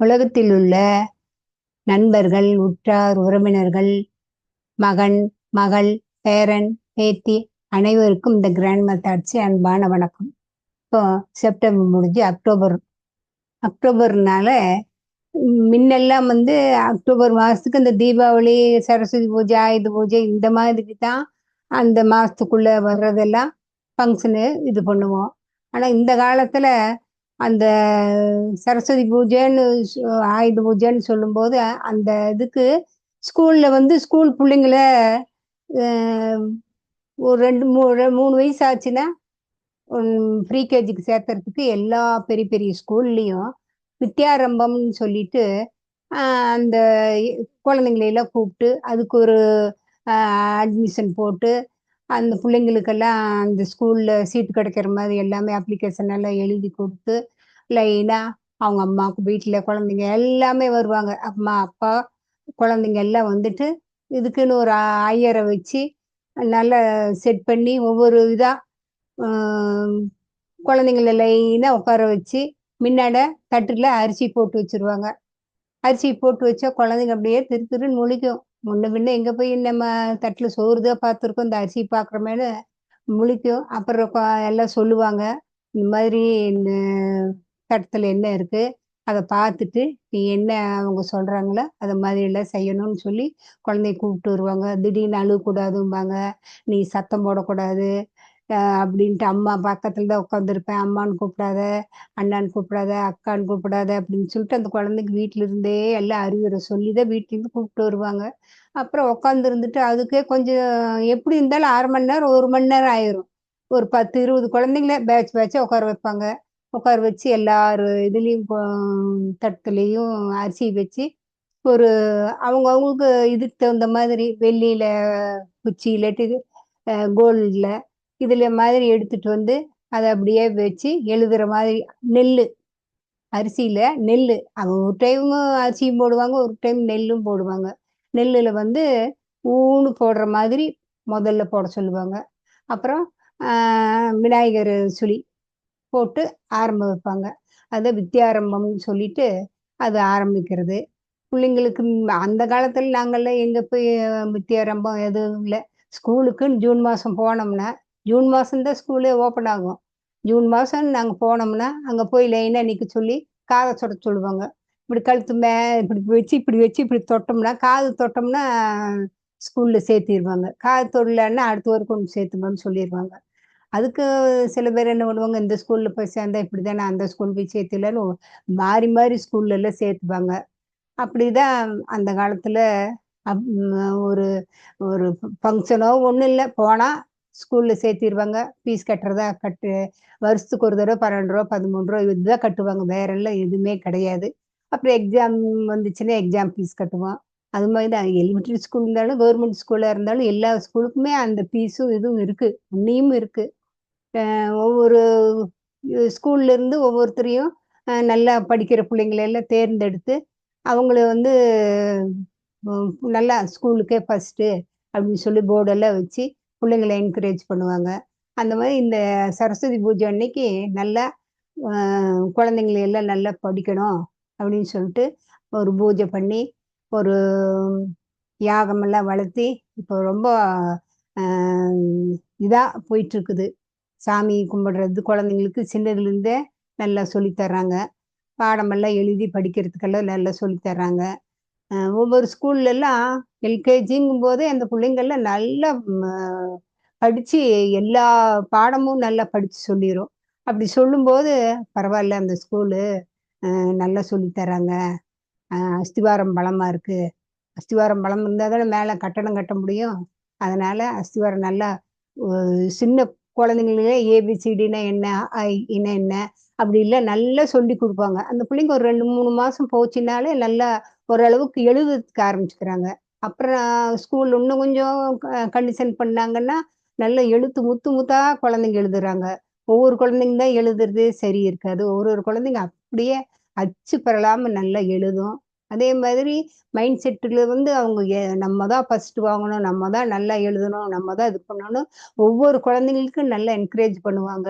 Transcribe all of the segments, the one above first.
உலகத்தில் உள்ள நண்பர்கள் உற்றார் உறவினர்கள் மகன் மகள் பேரன் பேத்தி அனைவருக்கும் இந்த கிராண்ட் மெத்தாட்சி அன்பான வணக்கம். இப்போ செப்டம்பர் முடிஞ்சு அக்டோபர். அக்டோபர்னால முன்னெல்லாம் வந்து அக்டோபர் மாதத்துக்கு இந்த தீபாவளி சரஸ்வதி பூஜை ஆயுத பூஜை இந்த மாதிரி தான் அந்த மாதத்துக்குள்ளே வர்றதெல்லாம் ஃபங்க்ஷனு இது பண்ணுவோம். ஆனால் இந்த காலத்தில் அந்த சரஸ்வதி பூஜைன்னு ஆயுத பூஜைன்னு சொல்லும்போது அந்த இதுக்கு ஸ்கூலில் வந்து ஸ்கூல் பிள்ளைங்கள ஒரு ரெண்டு மூணு மூணு வயசு ஆச்சுன்னா ஃப்ரீ கேஜிக்கு சேர்த்துறதுக்கு எல்லா பெரிய பெரிய ஸ்கூல்லையும் வித்யாரம்பம்னு சொல்லிட்டு அந்த குழந்தைங்களையெல்லாம் கூப்பிட்டு அதுக்கு ஒரு அட்மிஷன் போட்டு அந்த பிள்ளைங்களுக்கெல்லாம் அந்த ஸ்கூலில் சீட்டு கிடைக்கிற மாதிரி எல்லாமே அப்ளிகேஷன் எல்லாம் எழுதி கொடுத்து லைனாக அவங்க அம்மாவுக்கு வீட்டில் குழந்தைங்க எல்லாமே வருவாங்க. அம்மா அப்பா குழந்தைங்க எல்லாம் வந்துட்டு இதுக்குன்னு ஒரு ஐயரை வச்சு நல்லா செட் பண்ணி ஒவ்வொரு இதாக குழந்தைங்கள லைனாக உட்கார வச்சு முன்னாட தட்டுல அரிசி போட்டு வச்சிருவாங்க. அரிசி போட்டு வச்சா குழந்தைங்க அப்படியே திரு திருன்னு முழிக்கும். முன்ன பின்ன எங்க போய் நம்ம தட்டுல சோறுதான் பார்த்துருக்கோம் இந்த அரிசி பார்க்குறமேனு முழிக்கும். அப்புறம் எல்லாம் சொல்லுவாங்க இந்த மாதிரி கட்டத்தில் என்ன இருக்கு அதை பார்த்துட்டு நீ என்ன அவங்க சொல்றாங்களோ அதை மாதிரியெல்லாம் செய்யணும்னு சொல்லி குழந்தைய கூப்பிட்டு வருவாங்க. திடீர்னு அழுகக்கூடாதும்பாங்க. நீ சத்தம் போடக்கூடாது. அப்படின்ட்டு அம்மா பக்கத்துல தான் உட்காந்துருப்பேன் அம்மான்னு கூப்பிடாத அண்ணான்னு கூப்பிடாத அக்கான்னு கூப்பிடாத அப்படின்னு சொல்லிட்டு அந்த குழந்தைக்கு வீட்டில இருந்தே எல்லாம் அறிவுரை சொல்லி தான் வீட்டிலேருந்து கூப்பிட்டு வருவாங்க. அப்புறம் உட்காந்துருந்துட்டு அதுக்கே கொஞ்சம் எப்படி இருந்தாலும் அரை மணி நேரம் ஒரு மணி நேரம் ஆயிரும். ஒரு பத்து இருபது குழந்தைங்கள பேட்ச் பேட்சாக உட்கார வைப்பாங்க. உட்கார வச்சு எல்லாரு இதுலேயும் தட்டுலேயும் அரிசி வச்சு ஒரு அவங்க அவங்களுக்கு இதுக்கு தகுந்த மாதிரி வெள்ளியில் குச்சி இல்லாட்டி கோல்டில் இதில் மாதிரி எடுத்துட்டு வந்து அதை அப்படியே வச்சு எழுதுகிற மாதிரி நெல் அரிசியில் நெல் அவங்க ஒரு டைம் அரிசியும் போடுவாங்க ஒரு டைம் நெல்லும் போடுவாங்க. நெல்லில் வந்து ஊனு போடுற மாதிரி முதல்ல போட சொல்லுவாங்க. அப்புறம் விநாயகர் சுழி. போட்டு ஆரம்ப வைப்பாங்க அதை வித்தியாரம்பம்னு சொல்லிட்டு அது ஆரம்பிக்கிறது. பிள்ளைங்களுக்கு அந்த காலத்தில் நாங்கள்லாம் எங்கே போய் வித்தியாரம்பம் எதுவும் இல்லை. ஸ்கூலுக்குன்னு ஜூன் மாதம் போனோம்னா ஜூன் மாதம்தான் ஸ்கூலே ஓப்பன் ஆகும். ஜூன் மாதம் நாங்கள் போனோம்னா அங்கே போய் லைனாக நிற்க சொல்லி காதை சொட சொல்லுவாங்க. இப்படி கழுத்து மே இப்படி வச்சு இப்படி வச்சு இப்படி தொட்டோம்னா காது தொட்டோம்னா ஸ்கூலில் சேர்த்திடுவாங்க காது தொடலன்னா அடுத்த வரைக்கும் கொண்டு சேர்த்துமான்னு சொல்லிடுவாங்க அதுக்கு சில பேர் என்ன பண்ணுவாங்க இந்த ஸ்கூலில் போய் சேர்ந்தா இப்படி தானே அந்த ஸ்கூல் போய் சேர்த்துலன்னு மாறி மாறி ஸ்கூல்ல எல்லாம் சேர்த்துப்பாங்க. அப்படிதான் அந்த காலத்தில் ஒரு ஒரு ஃபங்க்ஷனோ ஒன்றும் இல்லை. போனால் ஸ்கூலில் சேர்த்திடுவாங்க ஃபீஸ் கட்டுறதா கட்டு வருஷத்துக்கு ஒரு தடவை பன்னெண்டு ரூபா பதிமூணு ரூபா இதுதான் கட்டுவாங்க. வேற எல்லாம் எதுவுமே கிடையாது. அப்புறம் எக்ஸாம் வந்துச்சுன்னா எக்ஸாம் ஃபீஸ் கட்டுவோம். அது மாதிரி தான். எலிமெண்ட்ரி ஸ்கூல் இருந்தாலும் கவர்மெண்ட் ஸ்கூலாக இருந்தாலும் எல்லா ஸ்கூலுக்குமே அந்த ஃபீஸும் இதுவும் இருக்குது உன்னையும் இருக்குது ஒவ்வொரு ஸ்கூல்ல இருந்து ஒவ்வொருத்தரையும் நல்லா படிக்கிற பிள்ளைங்களெல்லாம் தேர்ந்தெடுத்து அவங்கள வந்து நல்லா ஸ்கூலுக்கே ஃபஸ்ட்டு அப்படின்னு சொல்லி போர்டெல்லாம் வச்சு பிள்ளைங்களை என்கரேஜ் பண்ணுவாங்க. அந்த மாதிரி இந்த சரஸ்வதி பூஜை அன்னைக்கு நல்லா குழந்தைங்களை எல்லாம் நல்லா படிக்கணும் அப்படின்னு சொல்லிட்டு ஒரு பூஜை பண்ணி ஒரு யாகமெல்லாம் வளர்த்தி இப்போ ரொம்ப இதாக போயிட்டுருக்குது சாமி கும்பிடுறது குழந்தைங்களுக்கு சின்னதுலேருந்தே நல்லா சொல்லித்தர்றாங்க. பாடமெல்லாம் எழுதி படிக்கிறதுக்கெல்லாம் நல்லா சொல்லித்தர்றாங்க. ஒவ்வொரு ஸ்கூல்லலாம் எல்கேஜிங்கும் போதே அந்த பிள்ளைங்கள்லாம் நல்லா படித்து எல்லா பாடமும் நல்லா படித்து சொல்லிடும் அப்படி சொல்லும்போது பரவாயில்ல அந்த ஸ்கூலு நல்லா சொல்லித்தராங்க அஸ்திவாரம் பலமாக இருக்குது அஸ்திவாரம் பலம் இருந்தால் தானே மேலே கட்டடம் கட்ட முடியும். அதனால் அஸ்திவாரம் நல்லா சின்ன குழந்தைங்களுக்கு ஏபிசிடினா என்ன? ஐ என்ன என்ன? அப்படி இல்லை நல்லா சொல்லி கொடுப்பாங்க. அந்த பிள்ளைங்க ஒரு ரெண்டு மூணு மாதம் போச்சுனாலே நல்லா ஓரளவுக்கு எழுதுறதுக்கு ஆரம்பிச்சுக்கிறாங்க. அப்புறம் ஸ்கூல் இன்னும் கொஞ்சம் கண்டிஷன் பண்ணாங்கன்னா நல்லா எழுத்து முத்து முத்தா குழந்தைங்க எழுதுறாங்க. ஒவ்வொரு குழந்தைங்க தான் எழுதுறது சரி இருக்காது. ஒவ்வொரு ஒரு குழந்தைங்க அப்படியே அச்சு பெறலாம நல்லா எழுதும். அதே மாதிரி மைண்ட் செட்டில் வந்து அவங்க நம்ம தான் ஃபர்ஸ்ட் வாங்கணும் நம்ம தான் நல்லா எழுதணும் நம்ம தான் இது பண்ணணும். ஒவ்வொரு குழந்தைங்களுக்கும் நல்லா என்கரேஜ் பண்ணுவாங்க.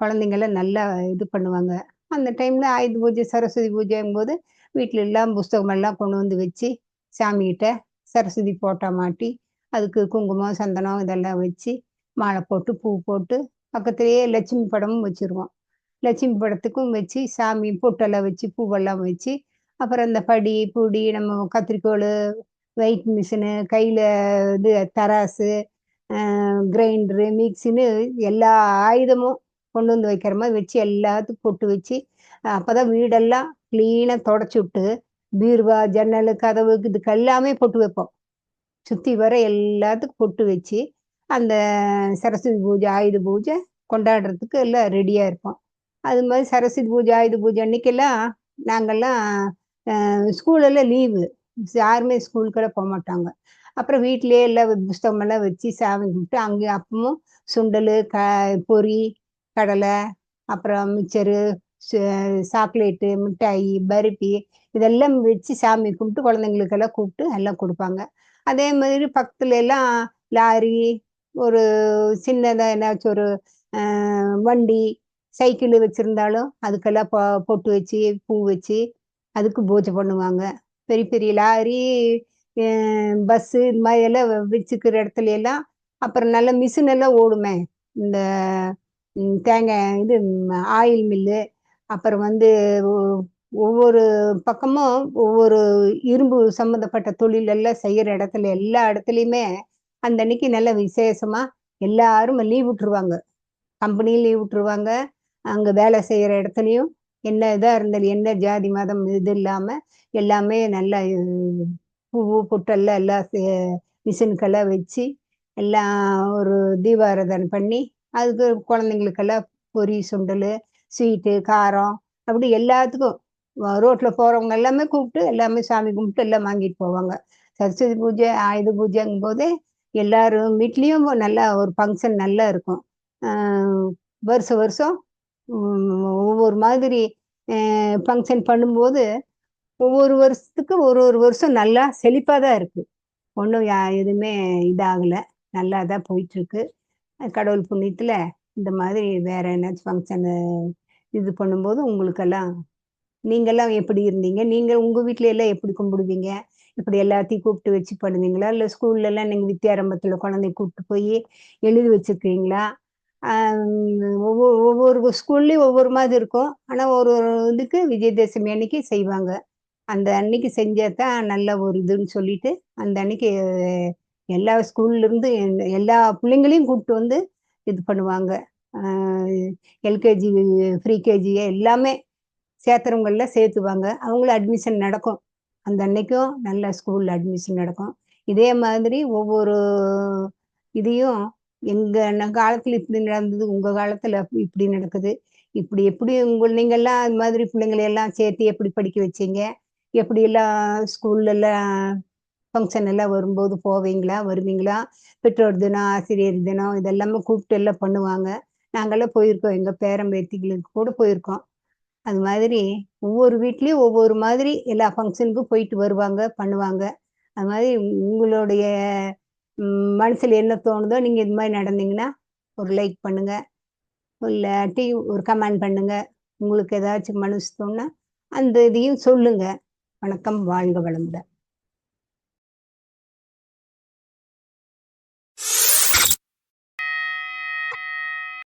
குழந்தைங்கள நல்லா இது பண்ணுவாங்க. அந்த டைம்ல ஆயுத பூஜை சரஸ்வதி பூஜைங்கும் போது வீட்டில எல்லாம் புஸ்தகமெல்லாம் கொண்டு வந்து வச்சு சாமிகிட்ட சரஸ்வதி போட்டா மாட்டி அதுக்கு குங்குமம் சந்தனம் இதெல்லாம் வச்சு மாலை போட்டு பூ போட்டு பக்கத்துலேயே லட்சுமி படமும் வச்சுருவோம். லட்சுமி படத்துக்கும் வச்சு சாமி பொட்டெல்லாம் வச்சு பூவெல்லாம் வச்சு அப்புறம் இந்த படி புடி நம்ம கத்திரிக்கோல் வெயிட் மிஷினு கையில் இது தராசு கிரைண்டரு மிக்சின்னு எல்லா ஆயுதமும் கொண்டு வந்து வைக்கிற மாதிரி வச்சு எல்லாத்துக்கும் பொட்டு வச்சு அப்போ தான் வீடெல்லாம் க்ளீனாக தொடச்சி விட்டு பீர்வா ஜன்னல் கதவு இதுக்கு எல்லாமே பொட்டு வைப்போம். சுற்றி வர எல்லாத்துக்கும் பொட்டு வச்சு அந்த சரஸ்வதி பூஜை ஆயுத பூஜை கொண்டாடுறதுக்கு எல்லாம் ரெடியாக இருப்போம். அது மாதிரி சரஸ்வதி பூஜை ஆயுத பூஜை அன்னைக்கெல்லாம் நாங்கள்லாம் ஸ்கூலெல்லாம் லீவு யாருமே ஸ்கூலுக்கெல்லாம் போக மாட்டாங்க. அப்புறம் வீட்டிலேயே எல்லாம் புஸ்தகமெல்லாம் வச்சு சாமி கும்பிட்டு அங்கே அப்பவும் சுண்டல் க பொரி கடலை அப்புறம் மிச்சரு சாக்லேட்டு மிட்டாய் பருப்பி இதெல்லாம் வச்சு சாமி கும்பிட்டு குழந்தைங்களுக்கெல்லாம் கூப்பிட்டு எல்லாம் கொடுப்பாங்க. அதே மாதிரி பக்கத்துல எல்லாம் லாரி ஒரு சின்னதாக என்னாச்சும் ஒரு வண்டி சைக்கிள் வச்சுருந்தாலும் அதுக்கெல்லாம் பொ பொட்டு வச்சு பூ வச்சு அதுக்கு பூஜை பண்ணுவாங்க. பெரிய பெரிய லாரி பஸ்ஸு இது மாதிரி எல்லாம் வச்சுக்கிற இடத்துல எல்லாம் அப்புறம் நல்ல மிஷின் எல்லாம் ஓடுமே. இந்த தேங்காய் இது ஆயில் மில்லு அப்புறம் வந்து ஒவ்வொரு பக்கமும் ஒவ்வொரு இரும்பு சம்மந்தப்பட்ட தொழில் எல்லாம் செய்கிற இடத்துல எல்லா இடத்துலையுமே அந்த அன்னைக்கு நல்ல விசேஷமா எல்லாரும் லீவ் விட்டுருவாங்க. கம்பெனியும் லீவ் விட்டுருவாங்க. அங்கே வேலை செய்கிற இடத்துலையும் என்ன இதாக இருந்தாலும் என்ன ஜாதி மதம் இது இல்லாமல் எல்லாமே நல்லா பூ பொட்டெல்லாம் எல்லாம் மிஷினுக்கெல்லாம் வச்சு எல்லாம் ஒரு தீபாராதனை பண்ணி அதுக்கு குழந்தைங்களுக்கெல்லாம் பொரி சுண்டல் ஸ்வீட்டு காரம் அப்படி எல்லாத்துக்கும் ரோட்டில் போகிறவங்க எல்லாமே கூப்பிட்டு எல்லாமே சாமி கும்பிட்டு எல்லாம் வாங்கிட்டு போவாங்க. சரஸ்வதி பூஜை ஆயுத பூஜைங்கும் போதே எல்லாரும் வீட்லேயும் நல்லா ஒரு ஃபங்க்ஷன் நல்லா இருக்கும். வருஷம் வருஷம் ஒவ்வொரு மாதிரி ஃபங்க்ஷன் பண்ணும்போது ஒவ்வொரு வருஷத்துக்கு ஒரு ஒரு வருஷம் நல்லா செழிப்பாக தான் இருக்குது ஒன்றும் யா எதுவுமே இதாகலை. நல்லா தான் போயிட்டுருக்கு. கடவுள் புண்ணியத்தில் இந்த மாதிரி வேற என்னாச்சும் ஃபங்க்ஷனு இது பண்ணும்போது உங்களுக்கெல்லாம் நீங்கள்லாம் எப்படி இருந்தீங்க? நீங்கள் உங்கள் வீட்டில எல்லாம் எப்படி கும்பிடுவீங்க? இப்படி எல்லாத்தையும் கூப்பிட்டு வச்சு பண்ணுவீங்களா? இல்லை ஸ்கூல்லலாம் நீங்கள் வித்தியாரம்பத்தில் குழந்தைய கூப்பிட்டு போய் எழுதி வச்சுருக்கீங்களா ஒவ்வொரு ஒவ்வொரு ஸ்கூல்லையும் ஒவ்வொரு மாதிரி இருக்கும். ஆனால் ஒரு ஒரு இதுக்கு விஜயதசமி அன்னைக்கு செய்வாங்க. அந்த அன்னைக்கு செஞ்சால் தான் நல்ல ஒரு இதுன்னு சொல்லிட்டு அந்த அன்னைக்கு எல்லா ஸ்கூல்லேருந்து எல்லா பிள்ளைங்களையும் கூப்பிட்டு வந்து இது பண்ணுவாங்க. எல்கேஜி ஃப்ரீகேஜி எல்லாமே சேர்த்துறவங்கள சேர்த்துவாங்க. அவங்களும் அட்மிஷன் நடக்கும். அந்த அன்னைக்கும் நல்ல ஸ்கூலில் அட்மிஷன் நடக்கும். இதே மாதிரி ஒவ்வொரு இதையும் எங்கள் காலத்தில் இப்படி நடந்தது உங்கள் காலத்தில் இப்படி நடக்குது. இப்படி எப்படி உங்கள் நீங்கள்லாம் அது மாதிரி பிள்ளைங்களையெல்லாம் சேர்த்து எப்படி படிக்க வச்சீங்க? எப்படியெல்லாம் எல்லாம் ஃபங்க்ஷன் எல்லாம் வரும்போது போவீங்களா? வருவீங்களா? பெற்றோர் தினம் ஆசிரியர் தினம் இதெல்லாமே கூப்பிட்டு எல்லாம் பண்ணுவாங்க. நாங்கெல்லாம் போயிருக்கோம். எங்கள் பேரம்பேத்திகளுக்கு கூட போயிருக்கோம். அது மாதிரி ஒவ்வொரு வீட்லேயும் ஒவ்வொரு மாதிரி எல்லா ஃபங்க்ஷனுக்கும் போயிட்டு வருவாங்க பண்ணுவாங்க. அது மாதிரி உங்களுடைய மனசில் என்ன தோணுதோ நீங்கள் இது மாதிரி நடந்தீங்கன்னா ஒரு லைக் பண்ணுங்கள் இல்லாட்டி ஒரு கமெண்ட் பண்ணுங்கள் உங்களுக்கு ஏதாச்சும் மனசு தோணுனா அந்த இதையும் சொல்லுங்கள் வணக்கம் வாழ்க வளமுடன்.